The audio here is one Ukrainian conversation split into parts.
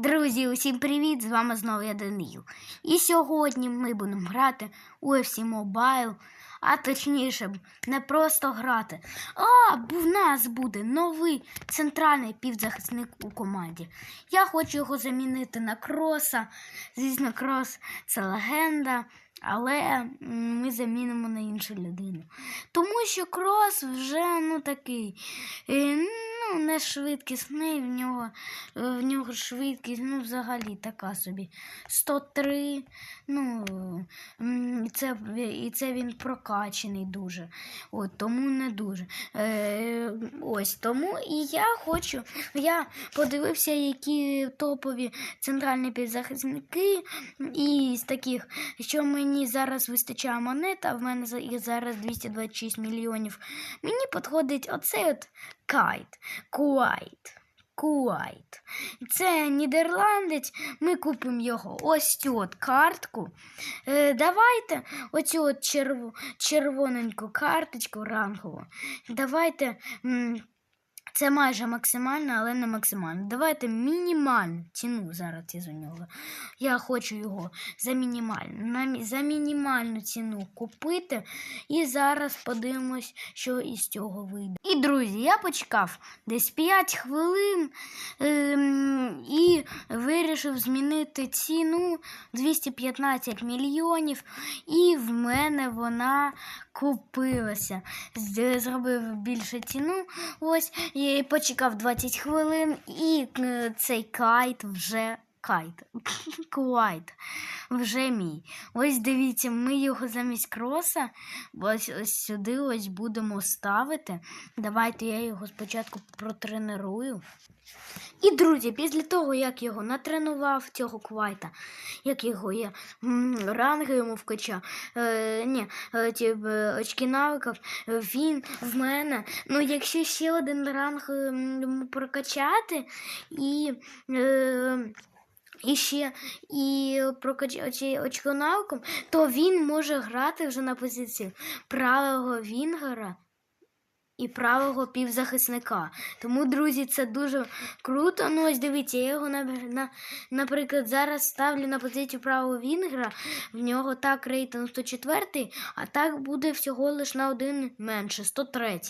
Друзі, усім привіт! З вами знову я Данил. І сьогодні ми будемо грати у UFC Mobile, а точніше, не просто грати. А в нас буде новий центральний півзахисник у команді. Я хочу його замінити на кроса. Звісно, крос це легенда, але ми замінимо на іншу людину. Тому що крос вже ну такий. Ну, не швидкісний, в нього в нього швидкість, ну, взагалі така собі. 103. Ну, і це, і це він прокачений дуже. От, тому не дуже. Е, ось тому і я хочу. Я подивився, які топові центральні підзахисники. І з таких, що мені зараз вистачає монет, а в мене їх зараз 226 мільйонів. Мені підходить оцей от кайт. Куайт. Куайт. Це нідерландець. Ми купимо його ось цю от картку. Е, давайте оцю от черв... червоненьку карточку рангову. Давайте. м, це майже максимально, але не максимально. Давайте мінімальну ціну зараз із у нього. Я хочу його за мінімальну, за мінімальну ціну купити. І зараз подивимось, що із цього вийде. І, друзі, я почекав десь 5 хвилин ем, і вирішив змінити ціну 215 мільйонів. І в мене вона купилася. Зробив більше ціну. Ось і почекав 20 хвилин, і е, цей кайт вже кайт. Куайт. Вже мій. Ось дивіться, ми його замість кроса ось, ось сюди ось будемо ставити. Давайте я його спочатку протренирую. І, друзі, після того, як його натренував, цього квайта, як його я ранги йому вкачав, е, ні, е, ті е, очки навиків, е, він в мене. Ну, якщо ще один ранг йому прокачати і. Е, і ще і прокачати очко навиком, то він може грати вже на позиції правого вінгера і правого півзахисника. Тому, друзі, це дуже круто. Ну, ось дивіться, я його, на, на, наприклад, зараз ставлю на позицію правого вінгера. В нього так рейтинг 104, а так буде всього лиш на один менше, 103.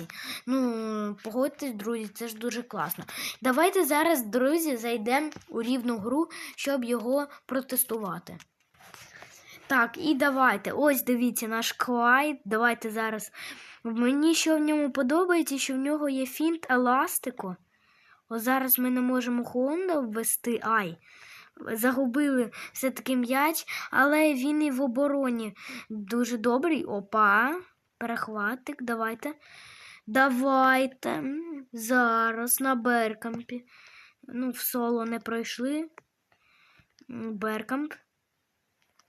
Ну, погодьтесь, друзі, це ж дуже класно. Давайте зараз, друзі, зайдемо у рівну гру, щоб його протестувати. Так, і давайте. Ось дивіться наш Клайд. Давайте зараз. Мені що в ньому подобається, що в нього є фінт еластику. Ось зараз ми не можемо Хонда ввести. Ай. Загубили все-таки м'яч, але він і в обороні дуже добрий. Опа. Перехватик, давайте. Давайте. Зараз на Беркампі. Ну, в соло не пройшли. Беркамп.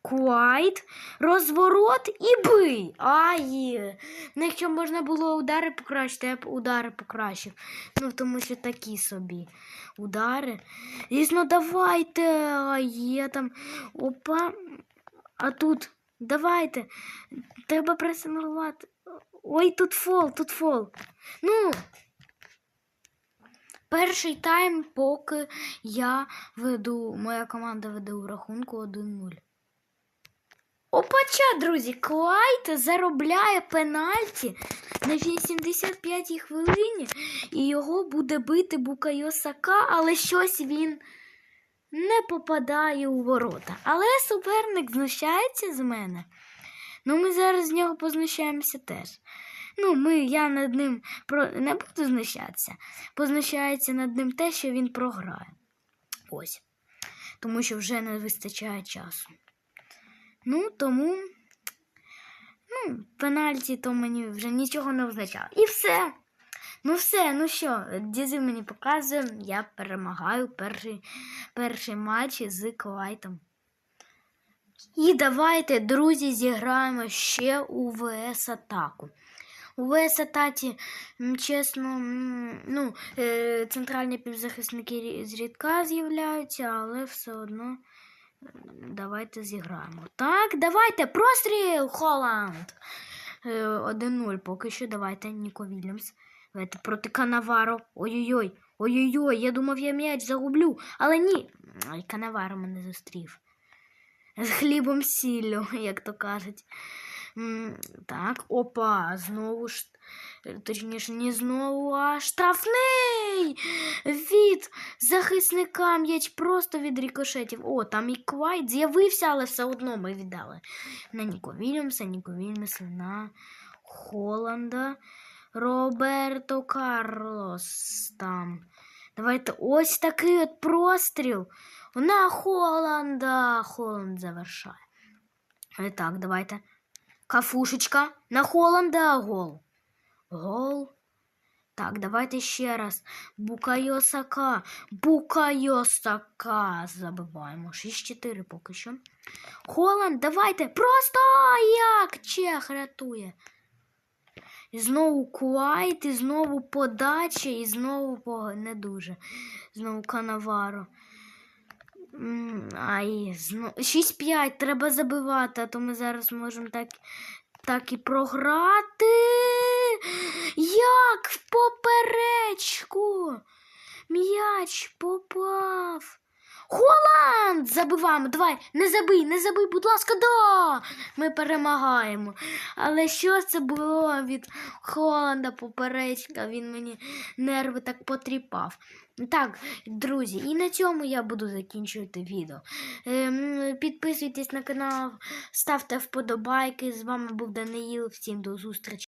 Куайт, розворот і бий. Ай! Ну, якщо можна було удари покращити, я б удари покращив. Ну, тому що такі собі удари. Звісно, давайте. Ай, є там. Опа. А тут. Давайте. Треба пресингувати. Ой, тут фол, тут фол. Ну. Перший тайм, поки я веду, моя команда веде у рахунку 1-0. Опача, друзі, Клайт заробляє пенальті на 85-й хвилині, і його буде бити Букайо Сака, але щось він не попадає у ворота. Але суперник знущається з мене. Ну, ми зараз з нього познущаємося теж. Ну, ми, я над ним про... не буду знущатися. Познущається над ним те, що він програє. Ось. Тому що вже не вистачає часу. Ну, тому, ну, пенальті то мені вже нічого не означало. І все. Ну все, ну що, дізи мені показує, я перемагаю перший, перший матч з Клайтом. І давайте, друзі, зіграємо ще у ВС атаку. У ВС атаці, чесно, ну, е, центральні півзахисники зрідка з'являються, але все одно давайте зіграємо. Так, давайте, простріл, Холланд! Е, 1-0 поки що. Давайте, Ніко Вільямс. Давайте проти Канаваро. Ой-ой-ой. Ой-ой-ой, я думав, я м'яч загублю. Але ні. Ой, канавар мене зустрів. З хлібом сіллю, як то кажуть. Так, опа, знову ж. Точніше, не знову, а штрафний від захисника м'яч просто від рикошетів. О, там і Квайт з'явився, але все одно ми віддали. На Ніко Вільямса, Ніко Вільямса, на Холланда, Роберто Карлос там. Давайте ось такий от простріл. На Холланда. Холланд завершає. І так, давайте. Кафушечка. На Холланда гол. Гол. Так, давайте ще раз. Букайо Сака. Букайо Сака. Забиваємо. 6-4 поки що. Холланд, давайте. Просто як Чех рятує. І знову Куайт, і знову подача, і знову не дуже. Знову Канаваро. Ай, зно... 6-5, треба забивати, а то ми зараз можемо так, так і програти. Як в поперечку. М'яч попав. Холланд! Забиваємо. Давай, не забий, не забий, будь ласка, да! Ми перемагаємо. Але що це було від Холланда поперечка? Він мені нерви так потріпав. Так, друзі, і на цьому я буду закінчувати відео. Ем, підписуйтесь на канал, ставте вподобайки. З вами був Даниїл. Всім до зустрічі.